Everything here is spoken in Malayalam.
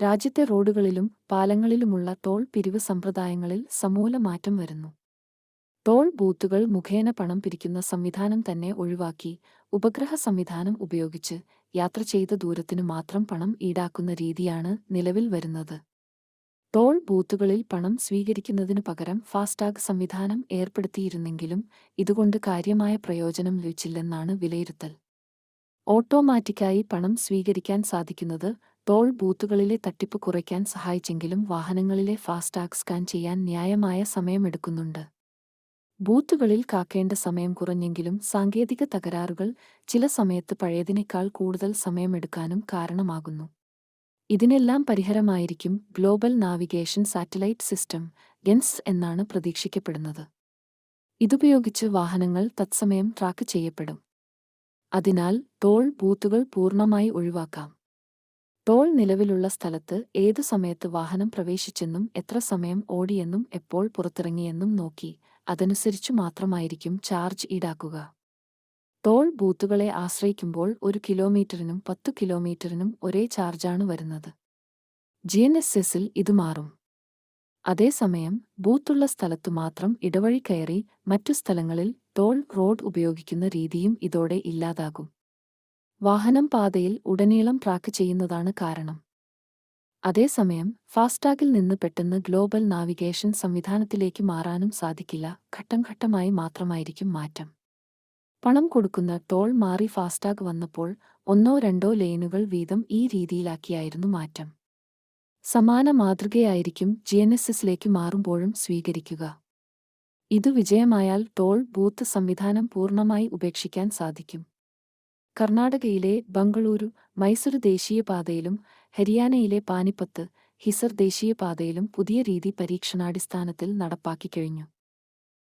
രാജ്യത്തെ റോഡുകളിലും പാലങ്ങളിലുമുള്ള ടോൾ പിരിവ് സമ്പ്രദായങ്ങളിൽ സമൂല മാറ്റം വരുന്നു. ടോൾ ബൂത്തുകൾ മുഖേന പണം പിരിക്കുന്ന സംവിധാനം തന്നെ ഒഴിവാക്കി ഉപഗ്രഹ സംവിധാനം ഉപയോഗിച്ച് യാത്ര ചെയ്ത ദൂരത്തിനു മാത്രം പണം ഈടാക്കുന്ന രീതിയാണ് നിലവിൽ വരുന്നത്. ടോൾ ബൂത്തുകളിൽ പണം സ്വീകരിക്കുന്നതിനു പകരം ഫാസ്ടാഗ് സംവിധാനം ഏർപ്പെടുത്തിയിരുന്നെങ്കിലും ഇതുകൊണ്ട് കാര്യമായ പ്രയോജനം ലഭിച്ചില്ലെന്നാണ് വിലയിരുത്തൽ. ഓട്ടോമാറ്റിക്കായി പണം സ്വീകരിക്കാൻ സാധിക്കുന്നത് ടോൾ ബൂത്തുകളിലെ തട്ടിപ്പ് കുറയ്ക്കാൻ സഹായിച്ചെങ്കിലും വാഹനങ്ങളിലെ ഫാസ്ടാഗ് സ്കാൻ ചെയ്യാൻ ന്യായമായ സമയമെടുക്കുന്നുണ്ട്. ബൂത്തുകളിൽ കാക്കേണ്ട സമയം കുറഞ്ഞെങ്കിലും സാങ്കേതിക തകരാറുകൾ ചില സമയത്ത് പഴയതിനേക്കാൾ കൂടുതൽ സമയമെടുക്കാനും കാരണമാകുന്നു. ഇതിനെല്ലാം പരിഹാരമായിരിക്കും ഗ്ലോബൽ നാവിഗേഷൻ സാറ്റലൈറ്റ് സിസ്റ്റം ഗെൻസ് എന്നാണ് പ്രതീക്ഷിക്കപ്പെടുന്നത്. ഇതുപയോഗിച്ച് വാഹനങ്ങൾ തത്സമയം ട്രാക്ക് ചെയ്യപ്പെടും. അതിനാൽ ടോൾ ബൂത്തുകൾ പൂർണമായി ഒഴിവാക്കാം. ടോൾ നിലവിലുള്ള സ്ഥലത്ത് ഏതു സമയത്ത് വാഹനം പ്രവേശിച്ചെന്നും എത്ര സമയം ഓടിയെന്നും എപ്പോൾ പുറത്തിറങ്ങിയെന്നും നോക്കി. അതനുസരിച്ചു മാത്രമായിരിക്കും ചാർജ് ഈടാക്കുക. ടോൾ ബൂത്തുകളെ ആശ്രയിക്കുമ്പോൾ ഒരു കിലോമീറ്ററിനും പത്തു കിലോമീറ്ററിനും ഒരേ ചാർജാണ് വരുന്നത്. ജി എൻ എസ് എസിൽ ഇത് മാറും. അതേസമയം ബൂത്തുള്ള സ്ഥലത്തു മാത്രം ഇടവഴി കയറി മറ്റു സ്ഥലങ്ങളിൽ ടോൾ റോഡ് ഉപയോഗിക്കുന്ന രീതിയും ഇതോടെ ഇല്ലാതാകും. വാഹനം പാതയിൽ ഉടനീളം ട്രാക്ക് ചെയ്യുന്നതാണ് കാരണം. അതേസമയം ഫാസ്ടാഗിൽ നിന്ന് പെട്ടെന്ന് ഗ്ലോബൽ നാവിഗേഷൻ സംവിധാനത്തിലേക്ക് മാറാനും സാധിക്കില്ല. ഘട്ടം ഘട്ടമായി മാത്രമായിരിക്കും മാറ്റം. പണം കൊടുക്കുന്ന ടോൾ മാറി ഫാസ്ടാഗ് വന്നപ്പോൾ ഒന്നോ രണ്ടോ ലെയിനുകൾ വീതം ഈ രീതിയിലാക്കിയായിരുന്നു മാറ്റം. സമാന മാതൃകയായിരിക്കും ജി എൻ എസ് എസിലേക്ക് മാറുമ്പോഴും സ്വീകരിക്കുക. ഇത് വിജയമായാൽ ടോൾ ബൂത്ത് സംവിധാനം പൂർണമായി ഉപേക്ഷിക്കാൻ സാധിക്കും. കർണാടകയിലെ ബംഗളൂരു മൈസൂരു ദേശീയപാതയിലും ഹരിയാനയിലെ പാനിപ്പത്ത് ഹിസർ ദേശീയപാതയിലും പുതിയ രീതി പരീക്ഷണാടിസ്ഥാനത്തിൽ നടപ്പാക്കിക്കഴിഞ്ഞു